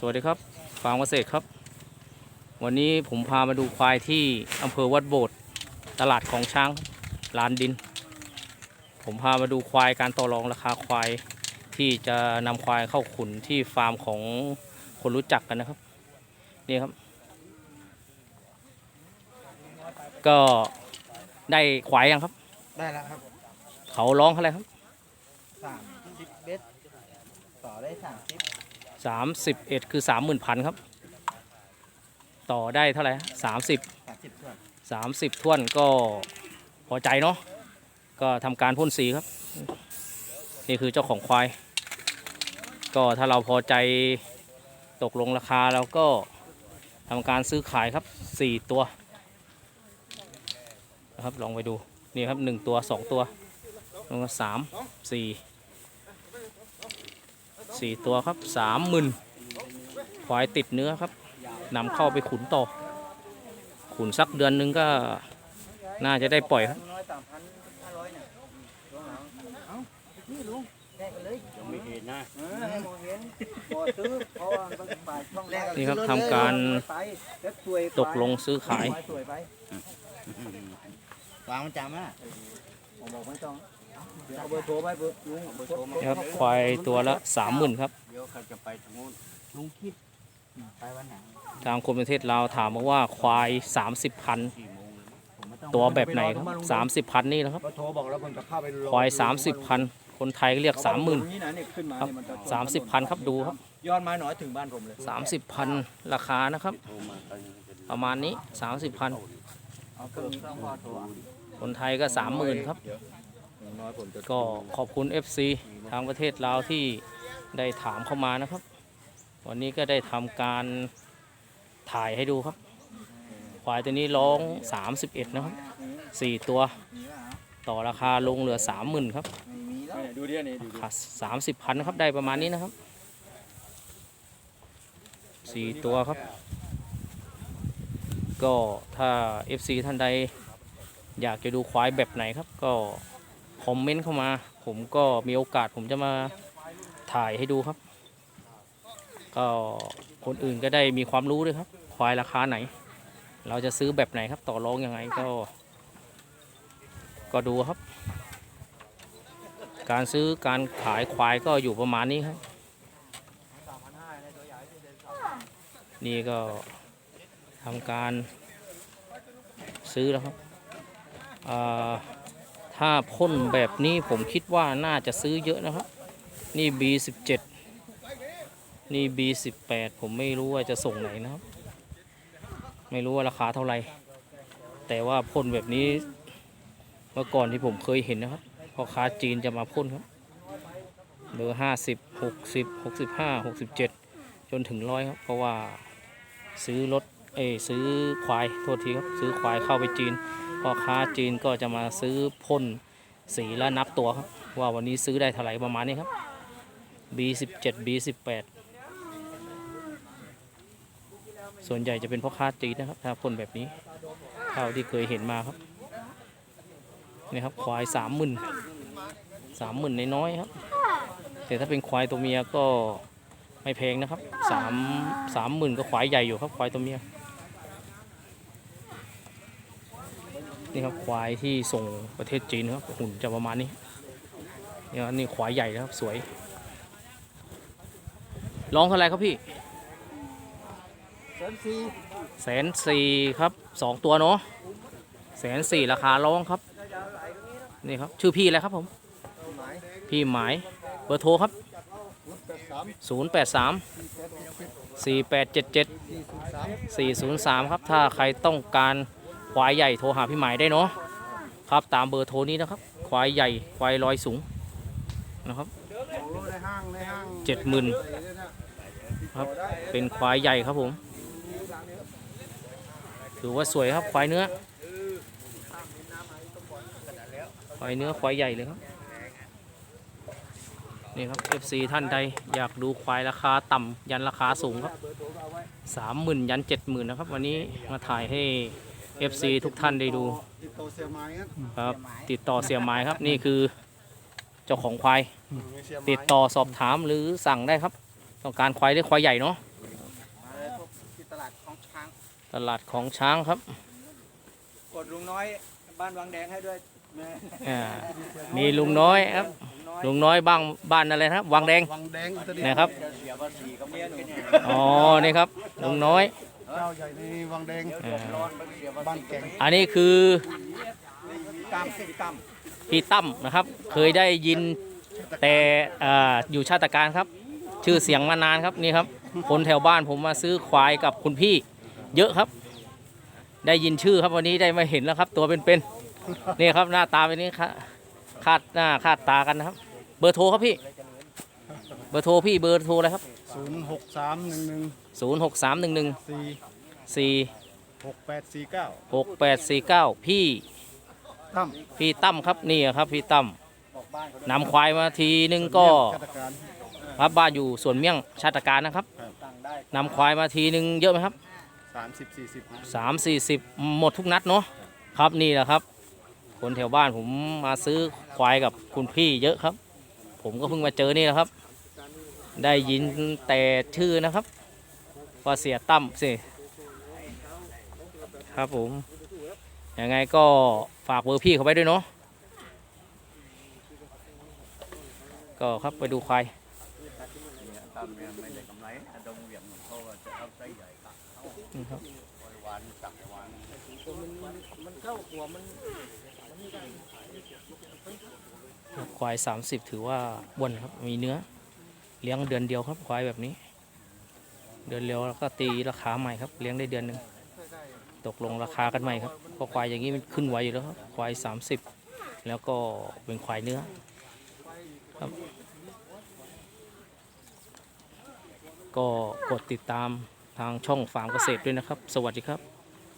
สวัสดีครับฟาร์มเกษตรครับ วันนี้ผมพามาดูควายที่อำเภอวัดโบดตลาดของช้างลานดิน ผมพามาดูควายการต่อรองราคาควายที่จะนำควายเข้าขุนที่ฟาร์มของคนรู้จักกันนะครับ นี่ครับ ก็ได้ควายยังครับ ได้แล้วครับ เขาร้องเท่าไหร่ครับสามสิบเบสต่อได้สามสิบ สามสิบเอ็ดคือสามหมื่นพันครับ ต่อได้เท่าไหร่สามสิบสามสิบท่วนก็พอใจเนาะก็ทำการพ่นสีครับ นี่คือเจ้าของควาย ก็ถ้าเราพอใจตกลงราคาเราก็ทำการซื้อขายครับสี่ตัวนะครับลองไปดูนี่ครับหนึ่งตัวสองตัวแลงมาสามสี่ สี่ตัวครับสามหมื่นควายติดเนื้อครับนำเข้าไปขุนต่อ ขุนสักเดือนนึงก็น่าจะได้ปล่อยครับนี่ครับทำการตกลงซื้อขาย วางมันจามาบอกไม่จ้อง เอาเดี๋ยวเอาเบอร์โทรไปเบอร์ลุงเอาเบอร์โทรมานี่ครับควายตัวละสามหมื่นครับ เดี๋ยวเขาจะไปทางนู้นลุงคิดไปวันไหนทางคนประเทศลาวถามมาว่าควาย30พันสี่โมงเลยมั้งผมไม่ต้องตัวแบบไหนครับ30พันนี่นะครับก็โทรบอกแล้วผมจะเข้าไปรอควาย30พันคนไทยก็เรียก30,000นี่นะเนี่ยขึ้นมาครับเนี่ยมันจะชน30พันครับดูครับยอดไม้น้อยถึงบ้านผมเลย30พันราคานะครับ โทรมาตอนนี้จะประมาณนี้30พันเอาเครื่องต้องพอโทรคนไทยก็30,000ครับอย่าง น้อยผมจะก็ขอบคุณ FC ทางประเทศลาวที่ได้ถามเข้ามานะครับ วันนี้ก็ได้ทำการถ่ายให้ดูครับ ควายตัวนี้ร้อง 31 นะครับ 4 ตัวมีป่ะฮะต่อราคาลงเหลือ 30,000 ครับไม่มีแล้วดูดินี่ดูดิขาด30พันนะครับ ได้ประมาณนี้นะครับ4ตัวครับ ก็ถ้า FC ท่านใดอยากจะดูควายแบบไหนครับ ก็ คอมเมนต์เข้ามา ผมก็มีโอกาสผมจะมาถ่ายให้ดูครับ ก็คนอื่นก็ได้มีความรู้ด้วยครับ ควายราคาไหน เราจะซื้อแบบไหนครับ ต่อรองยังไงก็ ก็ดูครับ การซื้อการขายควายก็อยู่ประมาณนี้ครับ นี่ก็ทำการซื้อแล้วครับอ่า ถ้าพ่นแบบนี้ผมคิดว่าน่าจะซื้อเยอะนะครับ นี่ B17 นี่ B18 ผมไม่รู้ว่าจะส่งไหนนะครับ ไม่รู้ว่าราคาเท่าไหร่ แต่ว่าพ่นแบบนี้ เมื่อก่อนที่ผมเคยเห็นนะครับพ่อค้าจีนจะมาพ่นครับเบอร์ห้าสิบหกสิบหกสิบห้าหกสิบเจ็ดจนถึงร้อยครับ เพราะว่าซื้อรถเอซื้อควายโทษทีครับ ซื้อควายเข้าไปจีน พ่อค้าจีนก็จะมาซื้อพ่นสีและนับตัวครับ ว่าวันนี้ซื้อได้เท่าไหร่ประมาณนี้ครับ B17 B18 ส่วนใหญ่จะเป็นพ่อค้าจีนนะครับ ถ้าพ่นแบบนี้เท่าที่เคยเห็นมาครับนี่ครับควายสามหมื่นสามหมื่นน้อยๆครับ แต่ถ้าเป็นควายตัวเมียก็ไม่แพงนะครับสามสามหมื่นก็ควายใหญ่อยู่ครับควายตัวเมีย นี่ครับควายที่ส่งประเทศจีนครับหุ่นจะประมาณนี้นี่ครับนี่ควายใหญ่นะครับสวยร้องเท่าไรครับพี่เซนซีแสนสี่ครับสองตัวเนาะแสนสี่ราคาร้องครับนี่ครับชื่อพี่อะไรครับผม พี่หมายเบอร์โทรครับรุดแปดสาม083สี่แปดเจ็ดเจ็ด4877สี่ศูนย์สาม403 ครับ ถ้าใครต้องการ ควายใหญ่โทรหาพี่หมายได้เนาะครับตามเบอร์โทรนี้นะครับ ควายใหญ่ควายลอยสูงนะครับของรถในห้างในห้างเจ็ดหมื่นครับเป็นควายใหญ่ครับผมถือว่าสวยครับควายเนื้อควายเนื้อควายใหญ่เลยครับนี่ครับ FC ท่านใดอยากดูควายราคาต่ำยันราคาสูงครับสามหมื่นยันเจ็ดหมื่นนะครับ วันนี้มาถ่ายให้ FC ทุกท่านได้ดู ติดต่อเสียไม้ครับครับ ติดต่อเสียหมายครับ นี่คือเจ้าของควาย เสียไม้ติดต่อสอบถามหรือสั่งได้ครับ ต้องการควายเล็กควายใหญ่เนาะคตลาดของช้างครับกดลุงน้อยบ้านวังแดงให้ด้วยแม่อ่ามีลุงน้อยครับ ลุงน้อยลุงน้อยบ้างบ้านอะไรนะครับ วังแดง วังแดงอุตรดิตถ์นะครับจะเสียภาษีกับเมียหนูอ๋อ นี่ครับ ลุงน้อย เจ้าใหญ่ในวังแดงอ่าร้อนไปเสียภาบ้านษีแก่งอันนี้คือตามสิตามพี่ตั้มนะครับ เคยได้ยินแต่อ่าอยู่ชาติการครับ ชื่อเสียงมานานครับนี่ครับ คนแถวบ้านผมมาซื้อควายกับคุณพี่ เยอะครับ ได้ยินชื่อครับวันนี้ได้มาเห็นแล้วครับ ตัวเป็นๆนี่ครับหน้าตาเป็นนี้ครับคาดหน้าคาดตากันนะครับ เบอร์โทรครับพี่ เบอร์โทรพี่เบอร์โทรอะไรครับ ศูนย์หกสามหนึ่งหนึ่ง0 6 3 1 1สี่4หกแปดสี่เก้า6 8 4 9พี่ตั้มพี่ตั้มครับนี่ครับพี่ตั้มบอกบ้านเขาด้วยนำควายมาทีนึงก็ข้าราชการครับบ้านอยู่สวนเมี่ยงชาติการนะครับตั้งได้นำควายมาทีนึงเยอะไหมครับสามสิบสี่สิบสามสี่สิบหมดทุกนัดเนาะครับนี่แหละครับ คนแถวบ้านผมมาซื้อควายกับคุณพี่เยอะครับ ผมก็เพิ่งมาเจอนี่แหละครับ ได้ยินแต่ชื่อนะครับว่าเสียตั้มสิครับผมยังไงก็ฝากเบอร์พี่เขาไว้ด้วยเนาะก็ครับไปดูควายเนี่ยตั้มเนี่ยไม่ได้กำไรถ้าดงเหวี่ยงเขาก็จะเอาไส้ใหญ่กับควานตักวามันเข้าหัวมันควาย30ถือว่าอ้วนครับมีเนื้อ เลี้ยงเดือนเดียวครับควายแบบนี้ เดือนเดียวแล้วก็ตีราคาใหม่ครับ เลี้ยงได้เดือนหนึ่งตกลงราคากันใหม่ครับเพราะควายอย่างนี้มันขึ้นไวอยู่แล้วครับควาย 30 แล้วก็เป็นควายเนื้อครับ ก็กดติดตามทางช่องฟาร์มเกษตรด้วยนะครับ สวัสดีครับ